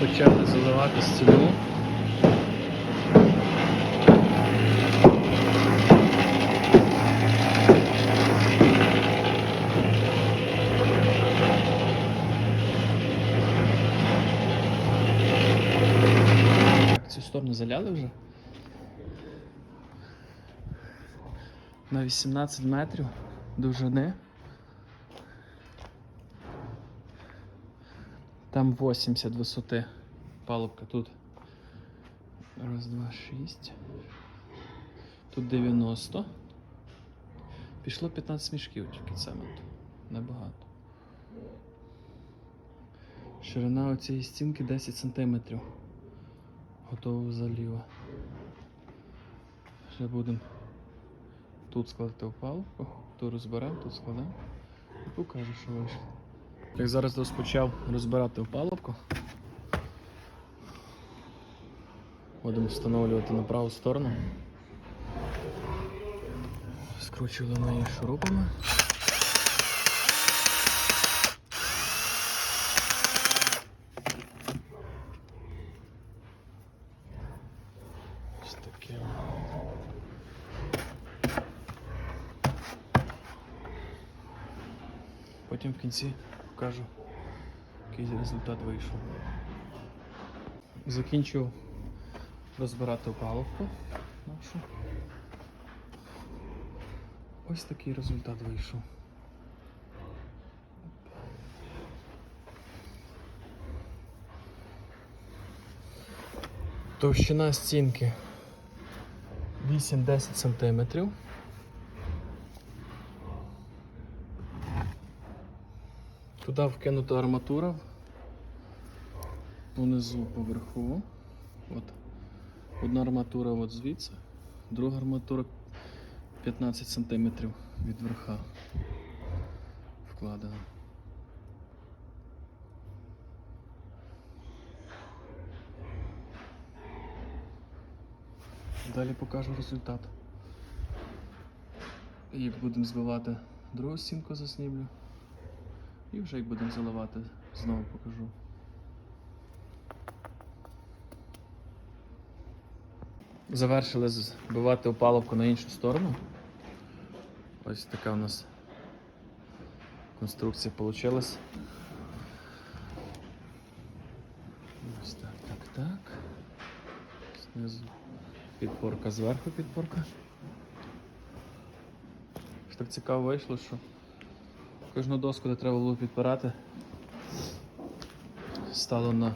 почали заливати стіну. Цю сторону заляли вже. На 18 метрів довжини. Там 80 висоти. Палубка тут. Раз, два, шість. Тут 90. Пішло 15 мішків тільки цементу. Небагато. Ширина оцієї стінки 10 см. Готово заліва. Ще будемо тут складати опалубку, тут розберемо, тут складемо і покажу, що вийшло. Як зараз розпочав розбирати опалубку. Будемо встановлювати на праву сторону. Скручували ми її шурупами. Потім в кінці покажу, який результат вийшов. Закінчив розбирати опалубку нашу. Ось такий результат вийшов. Товщина стінки 8-10 см. Туди вкинута арматура. Унизу поверху. От. Одна арматура от звідси, друга арматура 15 см від верха вкладена. Далі покажу результат. Як будемо збивати другу стінку заснімлю. І вже як будемо заливати, знову покажу. Завершили збивати опалубку на іншу сторону. Ось така у нас конструкція вийшла. Ось так, так, так. Знизу підпорка, зверху підпорка. Так цікаво вийшло, що кожну доску, де треба було підпирати, стало на,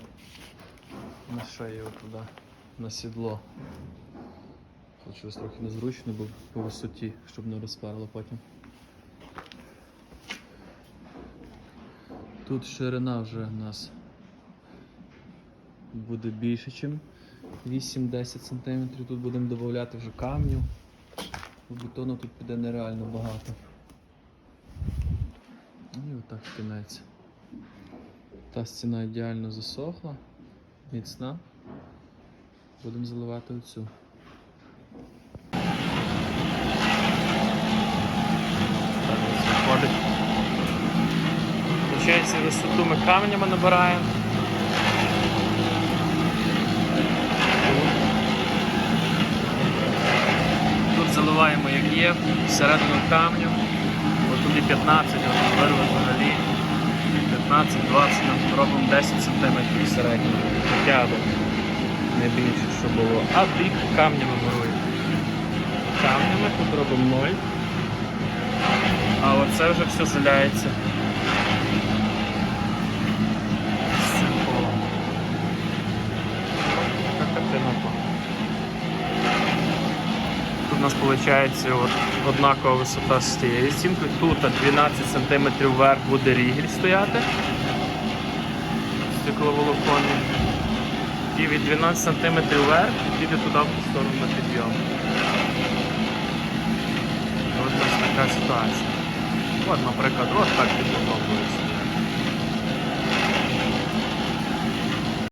на шею туди, на сідло. Получилось трохи незручно, бо по висоті, щоб не розперло потім. Тут ширина вже у нас буде більше, ніж 8-10 см. Тут будемо додати вже камню. Бо бетону тут піде нереально багато. І отак кінець. Та стіна ідеально засохла, міцна. Будемо заливати оцю. Получається, висоту ми каменями набираємо. Тут заливаємо як є, всередину камню. От 15, от вирви взагалі. 15-20 нам робимо 10 см середнього. Хоча б не більше, що було. А бік камнями беруть. Камнями тут робимо 0. А оце вже все заляється. з цим полом. Така картина була. Тут у нас виходить от, однакова висота з тією стінкою. Тут 12 см вверх буде рігель стояти. Стекловолоконний. І від 12 см вверх піде туди в сторону на підйом. Ось ось така ситуація. От, наприклад, от так підготовлюється.